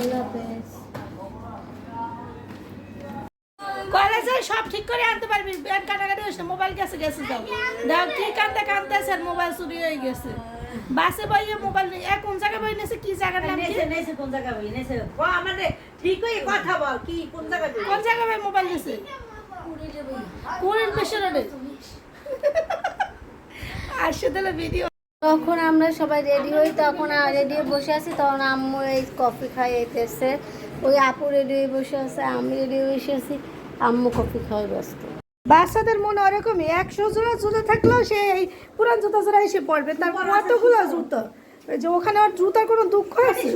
আল্লাহ হাফেজ কলেজে সব ঠিক করে আনতে পারবি। ব্যাংক কাটাকাটি হয়েছে মোবাইল গেছে গেছে যাও দাও কি কান্দতে কান্দতেছে আর মোবাইল চুরি হয়ে গেছে। বাসে বইয়ে মোবাইল নিয়ে এ কোন জায়গায় বই নিয়েছে? কি জায়গার নাম কি? নেছে নেছে কোন জায়গা বই? নেছে। ও আমারে ঠিক হয়ে কথা বল। কি কোন জায়গা বই? কোন জায়গায় বই মোবাইল নিয়েছে? কুড়ির আসছে তাহলে ভিডিও তখন আমরা সবাই রেডি হই তখন রেডি হয়ে বসে আছি তখন আম্মু এই কফি খাইতেছে ওই আপু রেডি হয়ে বসে আছে আমি রেডি হয়ে বসে আছি আম্মু কফি খাওয়াই ব্যস্ত। বাচ্চাদের মনে ওরকমই একশো জোড়া জুতো থাকলেও সে এই পুরান জুতো জোড়া এসে পড়বে তার কতগুলো জুতো। ওই যে ওখানে ওর জুতার কোনো দুঃখ আছে?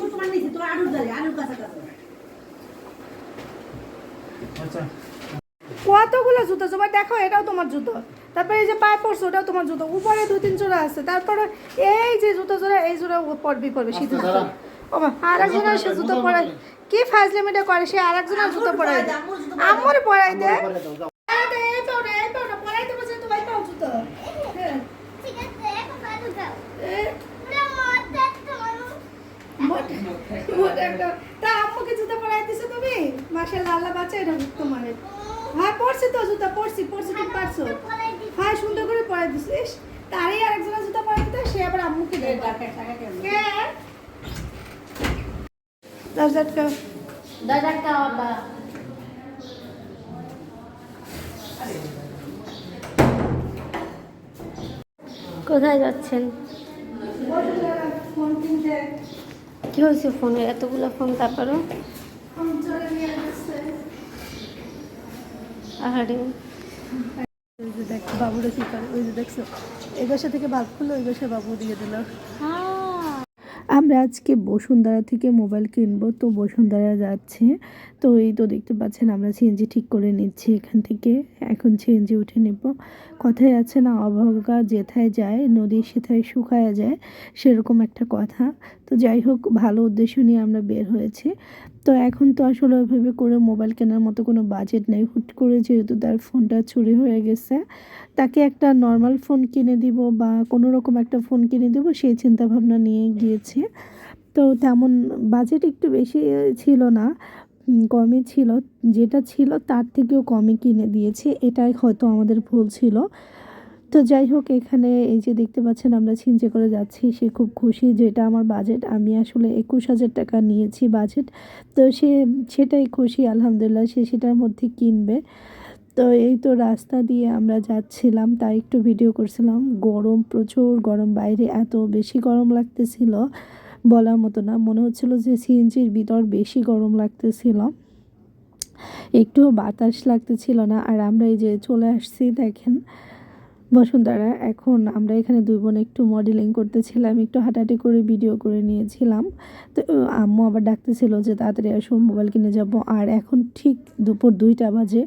কতগুলো জুতো? জমা দেখো এটাও তোমার জুতো। তারপরে এই যে পায়ে পড়ছে ওটাও তোমার জুতো। উপরে দু তিন জোড়া আছে তারপরে এই যে জুতো জোড়া এই জোড়া পড়বি পড়বে শীতের জুতো ও আর একজনের সে জুতো পরায় কি ফাজলামিটা করে সে আর একজনের জুতো পরাই আমার পরাই জুতো হ্যাঁ। তা আম্মুকে জুতো পরাই দিছো তুমি? মাশাআল্লাহ আল্লাহ বাঁচাই রাখুক তোমারে। হ্যাঁ পড়ছি তো জুতো পড়ছি পড়ছি তুমি পারছ। হ্যাঁ সুন্দর করে পরাই দিছিস? তারই আরেকজনের জুতো পরাই দিতে সে আবার আম্মুকে দেয়। কে? দরজাটা দাদাটা বাবা কোথায় যাচ্ছেন? ফোন কি হয়েছে ফোনে? এতগুলো ফোন তারপরও? আহারে। ওই যে দেখ, বাবুরা করে? ওই যে দেখছ? এই বাসা থেকে বাঘ খুললো ওই বাসা বাবু দিয়ে দিল। আমরা আজকে বসুন্ধরা থেকে মোবাইল কিনবো, তো বসুন্ধরা যাচ্ছে। তো এই তো দেখতে পাচ্ছেন, আমরা সিএনজি ঠিক করে নিচ্ছি এখান থেকে। এখন সিএনজি উঠে নেব। কথায় আছে না, অভাগা যেথায় যায়, নদী সেথায় শুকায়া যায়, সেরকম একটা কথা। তো যাই হোক, ভালো উদ্দেশ্য নিয়ে আমরা বের হয়েছি। তো এখন তো আসলে ওইভাবে করে মোবাইল কেনার মতো কোনো বাজেট নেই। হুট করে যেহেতু তার ফোনটা চুরি হয়ে গেছে, তাকে একটা নর্মাল ফোন কিনে দিব বা কোনো রকম একটা ফোন কিনে দেবো, সেই চিন্তা ভাবনা নিয়ে গিয়েছে। তো তেমন বাজেট একটু বেশি ছিল না কমই ছিল। যেটা ছিল তার থেকেও কমই কিনে দিয়েছে। এটাই হয়তো আমাদের ভুল ছিল। তো যাই হোক, এখানে এই যে দেখতে পাচ্ছেন আমরা ছিনচে করে যাচ্ছি, সে খুব খুশি যেটা আমার বাজেট আমি আসলে একুশ হাজার টাকা নিয়েছি বাজেট তো সে, সেটাই খুশি, আলহামদুলিল্লাহ, সে সেটার মধ্যে কিনবে। তো এই তো রাস্তা দিয়ে আমরা যাচ্ছিলাম, তাই একটু ভিডিও করছিলাম। গরম প্রচুর, গরম বাইরে, এত বেশি গরম লাগতেছিল বলার মতো না। মনে হচ্ছিল যে সিএনজির ভিতর বেশি গরম লাগতেছিল। একটুও বাতাস লাগতেছিল না। আর আমরা এই যে চলে আসছি, দেখেন। বসুন্ধরা এখন আমরা এখানে দুই বোন একটু মডেলিং করতেছিলাম, একটু হাঁটাহাঁটি করে ভিডিও করে নিয়েছিলাম। তো আম্মু আবার ডাকতেছিল যে তাড়াতাড়ি আসো মোবাইল কিনে যাব। আর এখন ঠিক দুপুর দুইটা বাজে।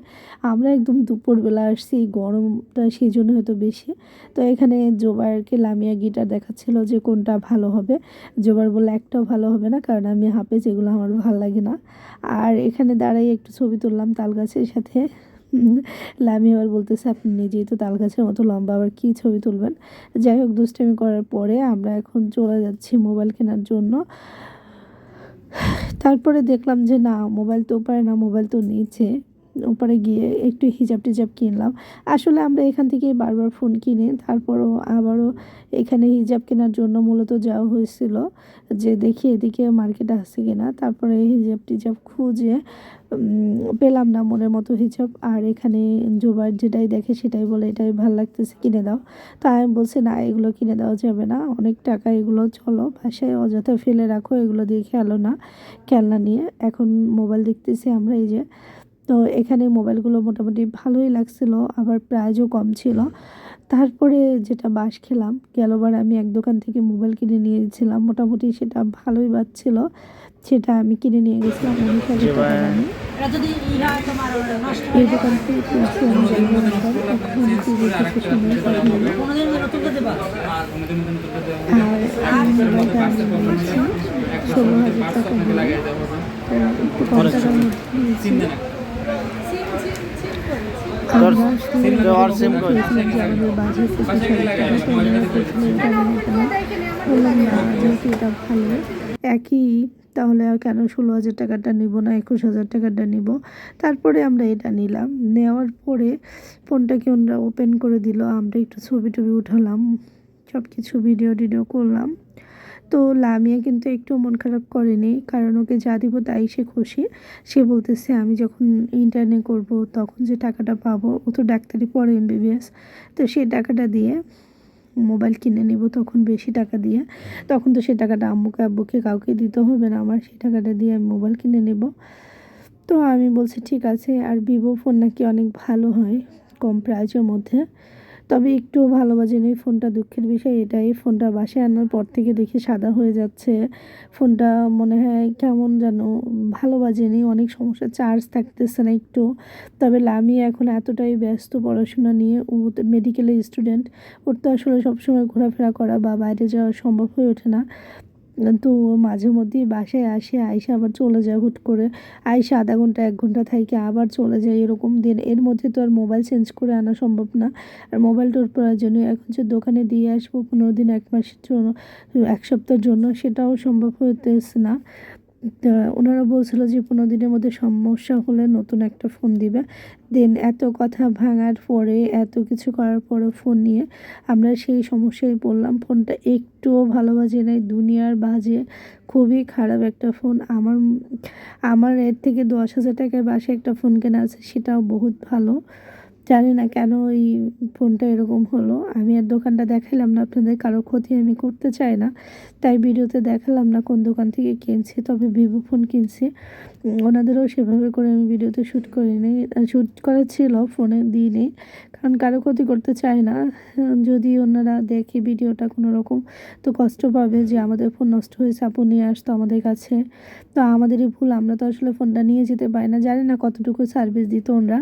আমরা একদম দুপুরবেলা আসছি, গরমটা সেই জন্য হয়তো বেশি। তো এখানে জোবারকে লামিয়া গিটার দেখাচ্ছিল যে কোনটা ভালো হবে। জোবার বলে একটাও ভালো হবে না, কারণ আমি হাফেজ, এগুলো আমার ভালো লাগে না। আর এখানে দাঁড়াই একটু ছবি তুললাম তাল গাছের সাথে। লামি আবার বলতেছে, আপনি নিজেই তো তাল গাছের মতো লম্বা, আবার কী ছবি তুলবেন? যাই হোক, দুষ্টামি করার পরে আমরা এখন চলে যাচ্ছি মোবাইল কেনার জন্য। তারপরে দেখলাম যে না, মোবাইল তো পারে না, মোবাইল তো নিচে। ওপারে গিয়ে একটু হিজাব টিজাব কিনলাম। আসলে আমরা এখান থেকে বারবার ফোন কিনে। তারপরও আবারও এখানে হিজাব কেনার জন্য মূলত যাওয়া হয়েছিল যে দেখি এদিকে মার্কেট আছে কিনা। তারপরে হিজাব টিজাব খুঁজে পেলাম না মনের মতো হিজাব। আর এখানে জোবার যেটাই দেখে সেটাই বলে, এটাই ভালো লাগতেছে, কিনে দাও। তো আমি বলছি, না, এগুলো কিনে দেওয়া যাবে না। অনেক টাকা, এগুলো চলো। বাসায় অযথা ফেলে রাখো, এগুলো দিয়ে খেলো না, খেলনা নিয়ে। এখন মোবাইল দেখতেছি আমরা এই যে তো এখানে মোবাইলগুলো মোটামুটি ভালোই লাগছিল আবার প্রাইজও কম ছিল। তারপরে যেটা বাস খেলাম গেলবার আমি এক দোকান থেকে মোবাইল কিনে নিয়েছিলাম মোটামুটি সেটা ভালোই বাজছিল। সেটা আমি কিনে নিয়ে গেছিলাম এই দোকান থেকে কিনছি আমি আর মোবাইলটা আমি নিয়েছি ষোলো হাজার টাকা দিয়ে একটু কম টাকার মধ্যে নিয়েছি আমরা শুরু দেওয়ার সিম কই? চেয়েছিলাম যে আমাদের বাজেট একটু সবাই টাকা তো ওনারা বলছিলেন কেন কেন বললাম একই, তাহলে আর কেন ষোলো হাজার টাকাটা নিব না, একুশ হাজার টাকাটা নিব? তারপরে আমরা এটা নিলাম। নেওয়ার পরে ফোনটাকে ওনারা ওপেন করে দিল, আমরা একটু ছবি টবি উঠালাম সব কিছু ভিডিও টিডিও করলাম। তো লামিয়া কিন্তু একটু মন খারাপ করেনি, কারণ ওকে যা দিব তাই সে খুশি। সে বলতেছে, আমি যখন ইন্টারনে করব তখন যে টাকাটা পাবো, ও তো ডাক্তারি পড়ে এমবিবিএস তো সেই টাকাটা দিয়ে মোবাইল কিনে নেব তখন বেশি টাকা দিয়ে। তখন তো সে টাকাটা আম্মুকে, আব্বুকে কাউকে দিতে হবে না আমার, সেই টাকাটা দিয়ে আমি মোবাইল কিনে নেব। তো আমি বলছি, ঠিক আছে। আর ভিভো ফোন নাকি অনেক ভালো হয় কম প্রাইজের মধ্যে। তবে একটু ভালো বাজেনি ফোনটা দুঃখের বিষয় এটাই। ফোনটা বাসায় আনার পর থেকে দেখি সাদা হয়ে যাচ্ছে। ফোনটা মনে হয় কেমন যেন ভালো বাজেনি অনেক সমস্যা, চার্জ থাকতেছে না একটু। তবে লামি এখন এতটাই ব্যস্ত পড়াশোনা নিয়ে, ও মেডিকেলের স্টুডেন্ট ওর তো আসলে সবসময় ঘোরাফেরা করা বা বাইরে যাওয়া সম্ভব হয়ে ওঠে না। তো মাঝে মধ্যেই বাসায় আসে আইসা আবার চলে যায় হুট করে। আইসা আধা ঘণ্টা, এক ঘণ্টা থাকে আবার চলে যায় এরকম দিন। এর মধ্যে তো আর মোবাইল চেঞ্জ করে আনা সম্ভব না। আর মোবাইলটার প্রয়োজনীয় এখন যে দোকানে দিয়ে আসব পনেরো দিন, এক মাসের জন্য, এক সপ্তাহের জন্য, সেটাও সম্ভব হতেছে না। ওনারা বলছিল যে পনেরো দিনের মধ্যে সমস্যা হলে নতুন একটা ফোন দিবে। দেন এত কথা ভাঙার পরে, এত কিছু করার পরে ফোন নিয়ে আমরা সেই সমস্যায় পড়লাম। ফোনটা একটুও ভালো বাজে নাই। দুনিয়ার বাজে, খুবই খারাপ একটা ফোন আমার আমার এর থেকে দশ হাজার টাকার বাসে একটা ফোন কেনা আছে, সেটাও বহুত ভালো। জানি না কেন এই ফোনটা এরকম হলো। আমি আর দোকানটা দেখালাম না, আপনাদের কারও ক্ষতি আমি করতে চাই না। তাই ভিডিওতে দেখালাম না কোন দোকান থেকে কিনছি, তবে ভিভো ফোন কিনছি। ওনাদেরও সেভাবে করে আমি ভিডিওতে শ্যুট করে নিই শ্যুট করা ছিল ফোনে দিই নিই কারণ কারও ক্ষতি করতে চাই না। যদি ওনারা দেখে ভিডিওটা কোনো রকম তো কষ্ট পাবে যে আমাদের ফোন নষ্ট হয়েছে, আপু নিয়ে আসতো আমাদের কাছে। তো আমাদেরই ভুল, আমরা তো আসলে ফোনটা নিয়ে যেতে পারি না। জানি না কতটুকু সার্ভিস দিত ওনারা।